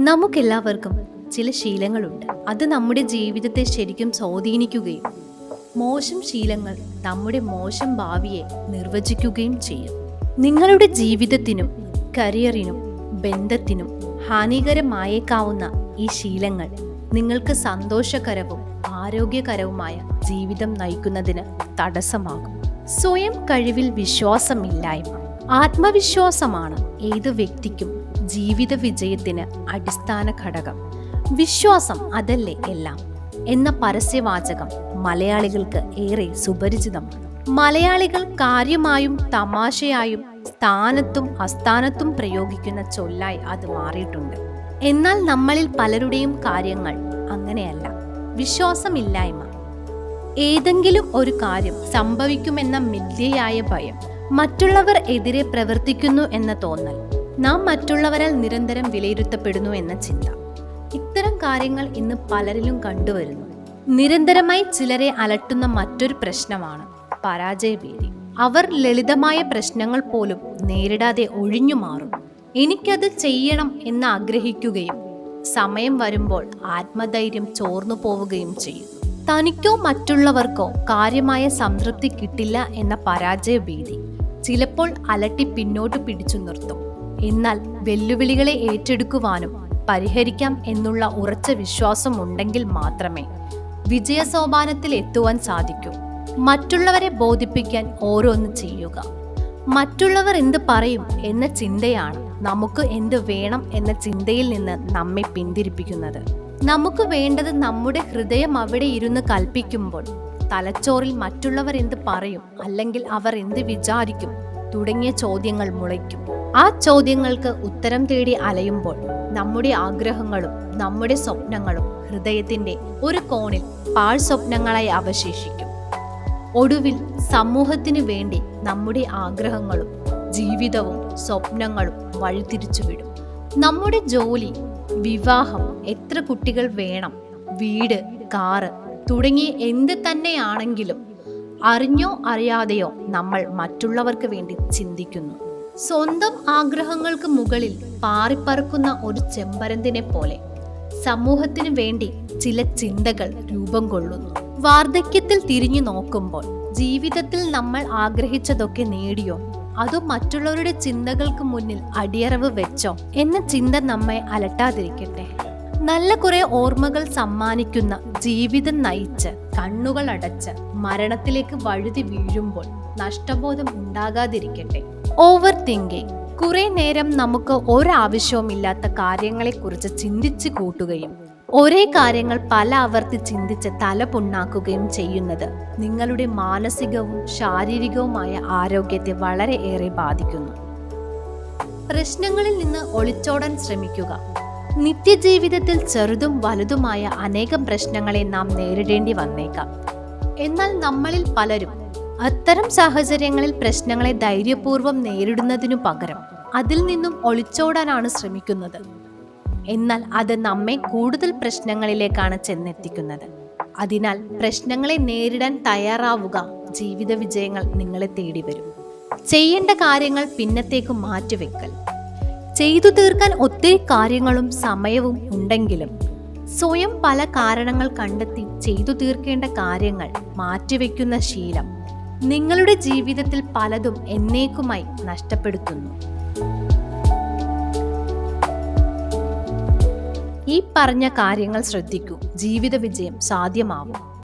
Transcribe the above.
നമുക്കെല്ലാവർക്കും ചില ശീലങ്ങളുണ്ട്. അത് നമ്മുടെ ജീവിതത്തെ ശരിക്കും സ്വാധീനിക്കുകയും മോശം ശീലങ്ങൾ നമ്മുടെ മോശം ഭാവിയെ നിർവചിക്കുകയും ചെയ്യും. നിങ്ങളുടെ ജീവിതത്തിനും കരിയറിനും ബന്ധത്തിനും ഹാനികരമായേക്കാവുന്ന ഈ ശീലങ്ങൾ നിങ്ങൾക്ക് സന്തോഷകരവും ആരോഗ്യകരവുമായ ജീവിതം നയിക്കുന്നതിന് തടസ്സമാകും. സ്വയം കഴിവിൽ വിശ്വാസമില്ലായ്മ. ആത്മവിശ്വാസമാണ് ഏത് വ്യക്തിക്കും ജീവിത വിജയത്തിന് അടിസ്ഥാന ഘടകം. വിശ്വാസം അതല്ലേ എല്ലാം? എന്ന പരസ്യവാചകം മലയാളികൾക്ക് ഏറെ സുപരിചിതമാണ് മലയാളികൾ കാര്യമായും തമാശയായും സ്ഥാനത്തും അസ്ഥാനത്തും പ്രയോഗിക്കുന്ന ചൊല്ലായി അത് മാറിയിട്ടുണ്ട്. എന്നാൽ നമ്മളിൽ പലരുടെയും കാര്യങ്ങൾ അങ്ങനെയല്ല. വിശ്വാസമില്ലായ്മ. ഏതെങ്കിലും ഒരു കാര്യം സംഭവിക്കുമെന്ന മിഥ്യയായ ഭയം മറ്റുള്ളവർ എതിരെ പ്രവർത്തിക്കുന്നു എന്ന തോന്നൽ. നാം മറ്റുള്ളവരാൽ നിരന്തരം വിലയിരുത്തപ്പെടുന്നു എന്ന ചിന്ത. ഇത്തരം കാര്യങ്ങൾ ഇന്ന് പലരിലും കണ്ടുവരുന്നു. നിരന്തരമായി ചിലരെ അലട്ടുന്ന മറ്റൊരു പ്രശ്നമാണ് പരാജയഭീതി. അവർ ലളിതമായ പ്രശ്നങ്ങൾ പോലും നേരിടാതെ ഒഴിഞ്ഞു മാറും. എനിക്കത് ചെയ്യണം എന്ന് ആഗ്രഹിക്കുകയും സമയം വരുമ്പോൾ ആത്മധൈര്യം ചോർന്നു പോവുകയും ചെയ്യുന്നു. തനിക്കോ മറ്റുള്ളവർക്കോ കാര്യമായ സംതൃപ്തി കിട്ടില്ല എന്ന പരാജയ ഭീതി ചിലപ്പോൾ അലട്ടി പിന്നോട്ട് പിടിച്ചു നിർത്തും. എന്നാൽ വെല്ലുവിളികളെ ഏറ്റെടുക്കുവാനും പരിഹരിക്കാം എന്നുള്ള ഉറച്ച വിശ്വാസം ഉണ്ടെങ്കിൽ മാത്രമേ വിജയസോപാനത്തിൽ എത്തുവാൻ സാധിക്കൂ. മറ്റുള്ളവരെ ബോധിപ്പിക്കാൻ ഓരോന്ന് ചെയ്യുക. മറ്റുള്ളവർ എന്ത് പറയും എന്ന ചിന്തയാണ് നമുക്ക് എന്ത് വേണം എന്ന ചിന്തയിൽ നിന്ന് നമ്മെ പിന്തിരിപ്പിക്കുന്നത്. നമുക്ക് വേണ്ടത് നമ്മുടെ ഹൃദയം അവിടെ ഇരുന്ന് കൽപ്പിക്കുമ്പോൾ തലച്ചോറിൽ മറ്റുള്ളവർ എന്ത് പറയും അല്ലെങ്കിൽ അവർ എന്ത് വിചാരിക്കും തുടങ്ങിയ ചോദ്യങ്ങൾ മുളയ്ക്കും ആ ചോദ്യങ്ങൾക്ക് ഉത്തരം തേടി അലയുമ്പോൾ നമ്മുടെ ആഗ്രഹങ്ങളും നമ്മുടെ സ്വപ്നങ്ങളും ഹൃദയത്തിന്റെ ഒരു കോണിൽ പാൾ സ്വപ്നങ്ങളായി അവശേഷിക്കും. ഒടുവിൽ സമൂഹത്തിന് വേണ്ടി നമ്മുടെ ആഗ്രഹങ്ങളും ജീവിതവും സ്വപ്നങ്ങളും വഴിതിരിച്ചുവിടും നമ്മുടെ ജോലി വിവാഹം എത്ര കുട്ടികൾ വേണം വീട് കാറ് തുടങ്ങി എന്ത് തന്നെയാണെങ്കിലും അറിഞ്ഞോ അറിയാതെയോ നമ്മൾ മറ്റുള്ളവർക്ക് വേണ്ടി ചിന്തിക്കുന്നു. സ്വന്തം ആഗ്രഹങ്ങൾക്ക് മുകളിൽ പാറിപ്പറക്കുന്ന ഒരു ചെമ്പരന്തിനെ പോലെ സമൂഹത്തിന് വേണ്ടി ചില ചിന്തകൾ രൂപം കൊള്ളുന്നു. വാർദ്ധക്യത്തിൽ തിരിഞ്ഞു നോക്കുമ്പോൾ ജീവിതത്തിൽ നമ്മൾ ആഗ്രഹിച്ചതൊക്കെ നേടിയോ? അതോ മറ്റുള്ളവരുടെ ചിന്തകൾക്ക് മുന്നിൽ അടിയറവ് വെച്ചോ? എന്ന ചിന്ത നമ്മെ അലട്ടാതിരിക്കട്ടെ. നല്ല കുറെ ഓർമ്മകൾ സമ്മാനിക്കുന്ന ജീവിതം നയിച്ച് കണ്ണുകൾ അടച്ച് മരണത്തിലേക്ക് വഴുതി വീഴുമ്പോൾ നഷ്ടബോധം ഉണ്ടാകാതിരിക്കട്ടെ. ഓവർ തിങ്കിങ് കുറെ നേരം നമുക്ക് ഒരാവശ്യവുമില്ലാത്ത കാര്യങ്ങളെക്കുറിച്ച് ചിന്തിച്ചു കൂട്ടുകയും ഒരേ കാര്യങ്ങൾ പല ആവർത്തി ചിന്തിച്ച് തല പുണ്ണാക്കുകയും ചെയ്യുന്നത് നിങ്ങളുടെ മാനസികവും ശാരീരികവുമായ ആരോഗ്യത്തെ വളരെ ഏറെ ബാധിക്കുന്നു. പ്രശ്നങ്ങളിൽ നിന്ന് ഒളിച്ചോടാൻ ശ്രമിക്കുക. നിത്യജീവിതത്തിൽ ചെറുതും വലുതുമായ അനേകം പ്രശ്നങ്ങളെ നാം നേരിടേണ്ടി വന്നേക്കാം. എന്നാൽ നമ്മളിൽ പലരും അത്തരം സാഹചര്യങ്ങളിൽ പ്രശ്നങ്ങളെ ധൈര്യപൂർവം നേരിടുന്നതിനു പകരം അതിൽ നിന്നും ഒളിച്ചോടാനാണ് ശ്രമിക്കുന്നത്. എന്നാൽ അത് നമ്മെ കൂടുതൽ പ്രശ്നങ്ങളിലേക്കാണ് ചെന്നെത്തിക്കുന്നത്. അതിനാൽ പ്രശ്നങ്ങളെ നേരിടാൻ തയ്യാറാവുക ജീവിത വിജയങ്ങൾ നിങ്ങളെ തേടി വരും ചെയ്യേണ്ട കാര്യങ്ങൾ പിന്നത്തേക്ക് മാറ്റിവെക്കൽ. ചെയ്തു തീർക്കാൻ ഒത്തിരി കാര്യങ്ങളും സമയവും ഉണ്ടെങ്കിലും സ്വയം പല കാരണങ്ങൾ കണ്ടെത്തി ചെയ്തു തീർക്കേണ്ട കാര്യങ്ങൾ മാറ്റിവെക്കുന്ന ശീലം നിങ്ങളുടെ ജീവിതത്തിൽ പലതും എന്നേക്കുമായി നഷ്ടപ്പെടുത്തുന്നു. ഈ പറഞ്ഞ കാര്യങ്ങൾ ശ്രദ്ധിക്കൂ. ജീവിത വിജയം സാധ്യമാവും.